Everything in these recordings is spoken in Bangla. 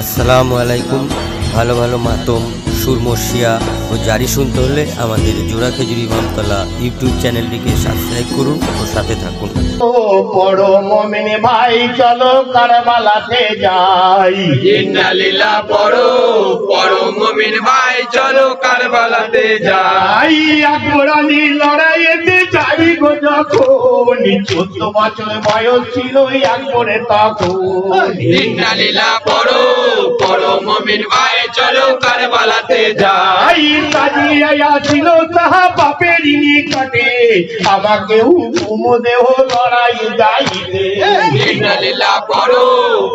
আসসালামু আলাইকুম। ভালো ভালো মাতম সুরমসিয়া ও জারি শুনতে হলে আমাদের জোড়া খেজুরি ইমামতলা ইউটিউব চ্যানেলটিকে সাবস্ক্রাইব করুন ও সাথে থাকুন। ও বড় মমিন ভাই চলো কারবালাতে যাই। ইন্নালিল্লাহ পড়ো পড়ো মুমিন ভাই চলো কারবালাতে যাই। আকবরানি লড়াইয়েতে যাই গো যখন চোদ্দ বছর বয়স ছিল আকবরে তখন। পড়ো পড়ো মুমিন ভাই চলো কারবালাতে যাই। সাজিয়া ছিল তাহা বাপের নিকটে। আমাকে হুকুম দেহ লড়াই যাইতে ইন্নালিল্লাহ পড়ো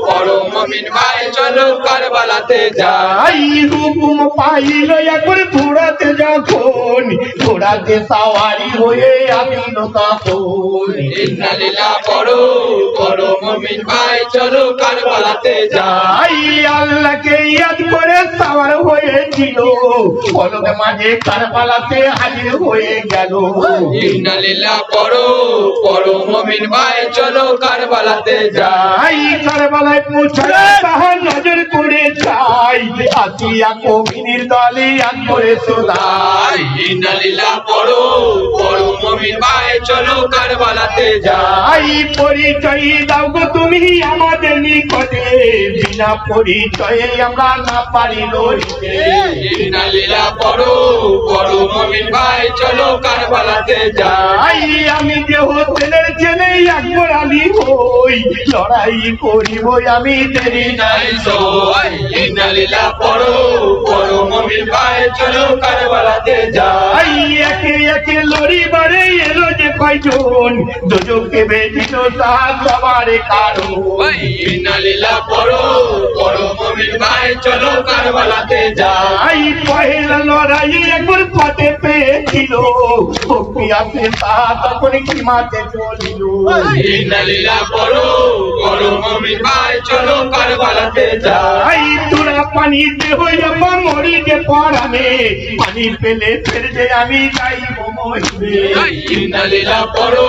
পড়ো মুমিন ভাই চলো কারবালাতে যাই। হুকুম পাইল এখন যখন ঘোড়াতে সাওয়ারি হয়ে তখন ইন্নালিল্লাহ পড়ো পড়ো মুমিন ভাই চলো কারবালাতে যাই। যাই আল্লাহকে ইয়াদ করে সাওয়ার হয়েছিল ফলক মাঝে কারবালাতে হাজির হয়ে গেল। ইন্নালিল্লাহ পড়ো পড়ো মুমিন ভাই চলো কারবালাতে যাই। যাই কারবালায় তাহার নজর করে চাই আসিয়া কবিনীর দলে ইয়াদ করে যাই ইন্নালিল্লাহ পড়ো পড়ো মুমিন ভাই চলো কারবালাতে যাই। পরিচয় দাও গো তুমি আমাদের নিকটে। বিনা পরিচয়ে আমরা না পারি লড়িতে। ইন্নালিল্লাহ পড়ো পড়ো মুমিন ভাই চলো কারবালাতে যাই। আমি যে হোটেলের ছেলে একবার আলী হই। লড়াই করিব আমি দেরি নাই। সই পড়ো পড়ো মুমিন ভাই চলো কারবালাতে যাই যাই একে একে লড়িবারে এলো যে কয়জন? দুজনকে বেজিত তাহার সবার কারণ ওই পড়ো পড়ো মুমিন ভাই চলো কারবালাতে যাই যাই পহেলা লড়াই একবার পথে পেয়েছিল। ভক্তি তা তখন কি চলিল। ইন্নালিল্লাহ পড়ো পড়ো মুমিন ভাই চলো কারবালাতে যাই যাই তোরা পানিতে হইয়া মরি যে পরামে পানি পেলে ফের যে আমি মোমো ইন্নালিল্লাহ পড়ো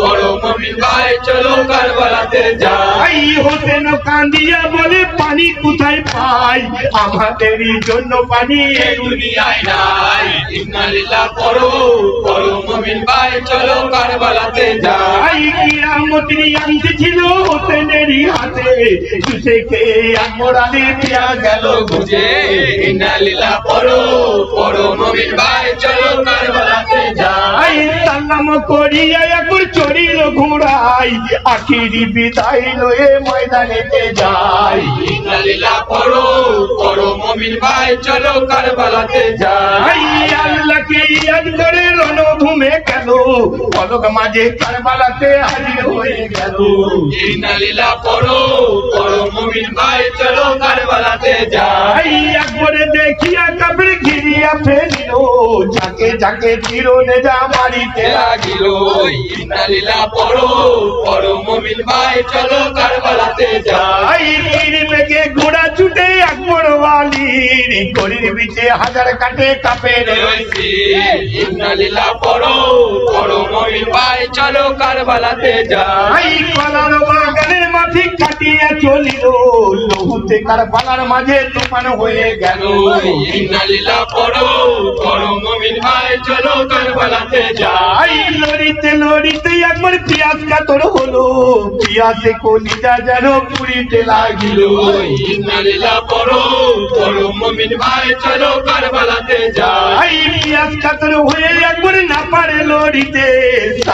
পড়ো মুমিন ভাই চলো কারবালাতে যাই। হোসেন কান্দিয়া বলে পানি কোথায় পাই আমাদেরই জন্য পানি এই দুনিয়ায় নাই। ইন্নালিল্লাহ পড়ো পড়ো মুমিন ভাই চলো কারবালাতে যাই। কিরামতির আনতে ছিল হোসেনেরই হাতে। চুষে খেয়ে আকবরালে পিয়া গেল বুঝে। ইন্নালিল্লাহ পড়ো পড়ো মুমিন ভাই চলো কারবালাতে যাই। সালাম করিয়া চড়িল ঘোড়াই আখিরি বিদায় লয়ে ময়দানেতে যাই। ইন্নালিল্লাহ পড়ো পড়ো মুমিন ভাই চলো কারবালাতে যাই। আল্লাহকে ইয়াদ করে রণভূমে গেল পলক মাঝে কারবালাতে হাজির হয়ে গেল। ইন্নালিল্লাহ পড়ো পড়ো মুমিন ভাই চলো কারবালাতে যাই। একবারে দেখিয়া কাপড় ঘিরিয়া ফেলিল যাকে যাকে চিরনে যা মারিতে লাগিল। ইন্নালিল্লাহ পড়ো পড়ো মুমিন ভাই চলো কারবালাতে যাই। তীর বেগে ঘোড়া ছুটে আকবর ওয়ালির গরির বিচে হাজার কাটে কাপে রয়েছি ইন্নালিল্লাহ পড়ো পড়ো মুমিন ভাই চলো কারবালাতে যাই। কলার বাগানের মাঠে কাটিয়া চলিল লহুতে কারবালার মাঝে তুফান হয়ে গেল। ইন্নালিল্লাহ পড়ো পড়ো মুমিন ভাই চলো কারবালাতে যাই। লড়িতে লড়িতে একবার পিয়াজ কাতর হলো পিয়াজে কলিজা যেন পুরিতে লাগিল। ইন্নালিল্লাহ পড়ো পড়ো মুমিন ভাই চলো কারবালাতে যাই। পিয়াজ কাতর হয়ে একবার না পারে লড়িতে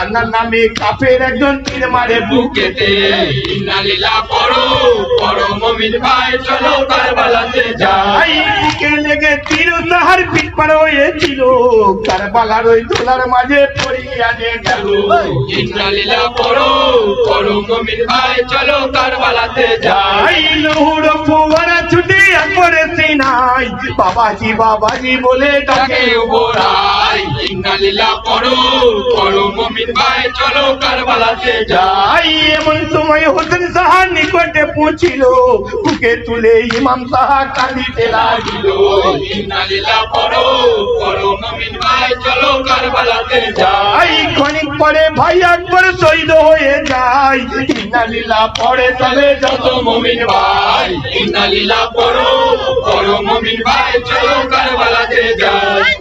সান্নার নামে কাপের একজন তীর মারে বুকেতে। ইন্নালিল্লাহ পড়ো পড়ো মুমিন ভাই চলো কারবালাতে যাই। বুকে লেগে তীর তাহার পিঠ পার হয়েছিল। কারবালার ওই দোলার মাঝে পড়িয়া যে গেল। ইন্নালিল্লাহ পড়ো পড়ো মুমিন ভাই চলো কারবালাতে যাই। লহুর ফোয়ারা সিনাই বাবাজি বাবাজি বলে ডাকে ওরাই ইন্নালিল্লাহ পড়ো পড়ো মুমিন ভাই চলো কারবালাতে যাই। এমন সময় হোসেন সাহার নিকটে পৌঁছিল। বুকে তুলে ইমাম সাহা কাঁদিতে লাগিল। ইন্নালিল্লাহ পড়ো পড়ো মুমিন ভাই চলো কারবালাতে যাই। যাই ক্ষণিক পরে ভাই একবার শহীদ হয়ে যায়। ইন্নালিল্লাহ পড়ে চলে যত মমিন ভাই। ইন্নালিল্লাহ পড়ো পড়ো মমিন ভাই চলো কারবালাতে যাই।